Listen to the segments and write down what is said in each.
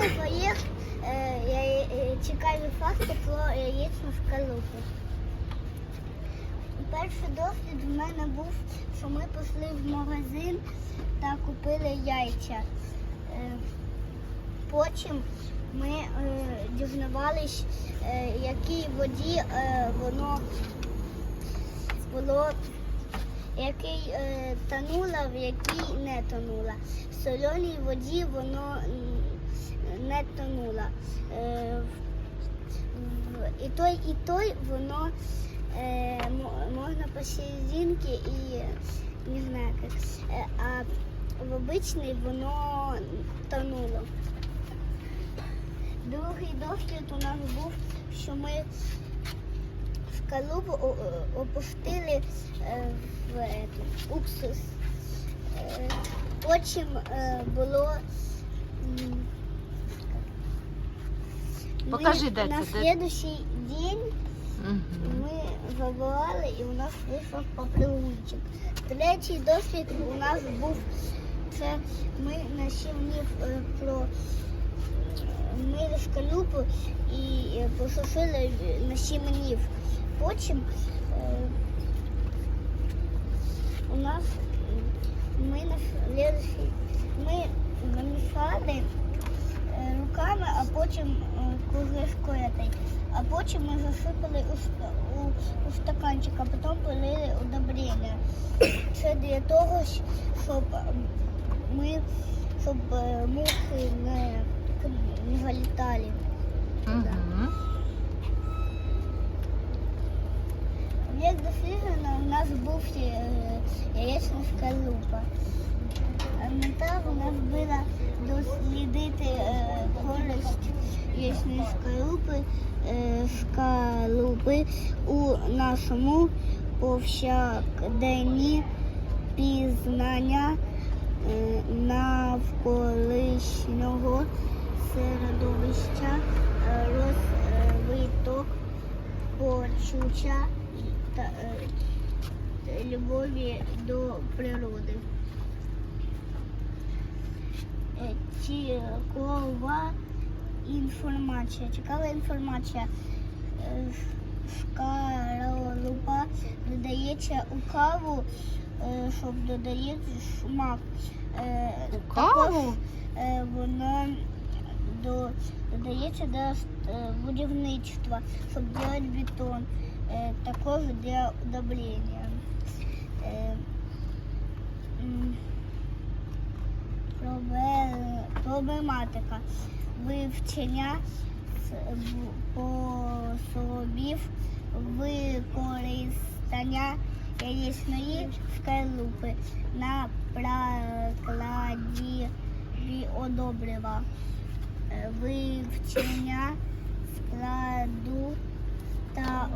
мене є е, я- е, цікаві факти про яєчну шкарлупу. Перший досвід в мене був, що ми пішли в магазин та купили яйця. Е, Потім ми е, дізнавались, е, якій воді воно було, який е, тонула, в якій не тонула. В соленій воді воно не тонуло. Е, і той, і той воно е, можна посерединки і не. Е, а в обичній воно тонуло. Другий досвід у нас був, що ми в калубу опустили е, в уксус. Е, Потім е, було. Покажи, де на це, де? слідуючий день Мгм. ми забивали і у нас вийшов попливунчик. Третій досвід у нас був це ми на днів е, про мили шкалюпу і е, посушили на сім днів. Потім е, у нас м, ми на слідуючий ми намішали е, руками, а потім е, этой. А потім ми засипали у, у, у стаканчик, а потім полили удобрення. Це для того, щоб ми щоб е, мухи не, не залітали. Мгм. Як у нас був е, яєчна шкарлупа. Мета у нас була дослідити е, користь яєчної шкарлупи, е, у нашому повсякденні пізнання е, навколишнього середовища, е, розвиток почуття е, любові до природи. Е, Цікава інформація. Цікава інформація. Е, Шкаралупа додається у каву, е, щоб додає смак. Е, У каву? Воно додається до будівництва, щоб робити бетон, е, також для удобрення. Е, м, Проблематика вивчення способів використання яєчної шкарлупи на прикладі біодобрива. Е, Вивчення складу та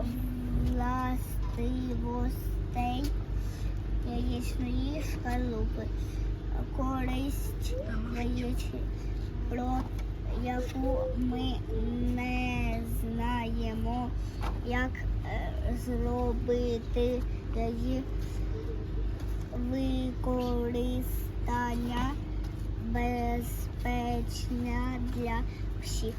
властивостей яєчної шкарлупи. Користь яєчні, про яку ми не знаємо, як е, зробити її використання безпечне для всіх.